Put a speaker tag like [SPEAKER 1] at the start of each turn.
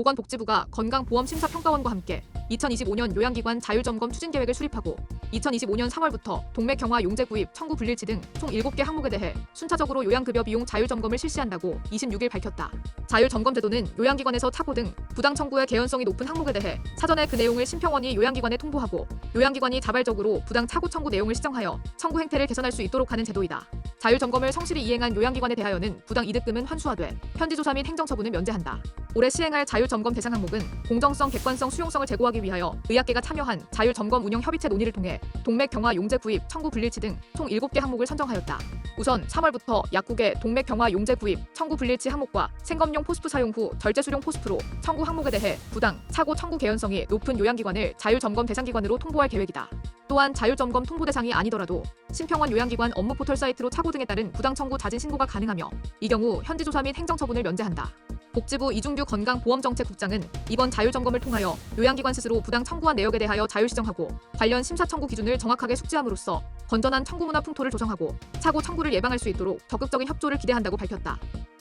[SPEAKER 1] 보건복지부가 건강보험심사평가원과 함께 2025년 요양기관 자율점검 추진 계획을 수립하고 2025년 3월부터 동맥 경화 용제 구입, 청구 불일치 등 총 7개 항목에 대해 순차적으로 요양급여 비용 자율점검을 실시한다고 26일 밝혔다. 자율점검 제도는 요양기관에서 착오 등 부당 청구의 개연성이 높은 항목에 대해 사전에 그 내용을 심평원이 요양기관에 통보하고 요양기관이 자발적으로 부당 착오 청구 내용을 시정하여 청구 행태를 개선할 수 있도록 하는 제도이다. 자율점검을 성실히 이행한 요양기관에 대하여는 부당 이득금은 환수하되 현지조사 및 행정처분을 면제한다. 올해 시행할 자율점검 대상 항목은 공정성, 객관성, 수용성을 제고하기 위하여 의학계가 참여한 자율 점검 운영 협의체 논의를 통해 동맥 경화 용제 구입, 청구 불일치 등 총 7개 항목을 선정하였다. 우선 3월부터 약국의 동맥 경화 용제 구입, 청구 불일치 항목과 생검용 포스프 사용 후 절제 수용 포스프로 청구 항목에 대해 부당, 차고 청구 개연성이 높은 요양기관을 자율 점검 대상 기관으로 통보할 계획이다. 또한 자율점검 통보 대상이 아니더라도 심평원 요양기관 업무 포털 사이트로 착오 등에 따른 부당 청구 자진 신고가 가능하며 이 경우 현지 조사 및 행정 처분을 면제한다. 복지부 이중규 건강보험정책국장은 이번 자율점검을 통하여 요양기관 스스로 부당 청구한 내역에 대하여 자율시정하고 관련 심사 청구 기준을 정확하게 숙지함으로써 건전한 청구 문화 풍토를 조성하고 착오 청구를 예방할 수 있도록 적극적인 협조를 기대한다고 밝혔다.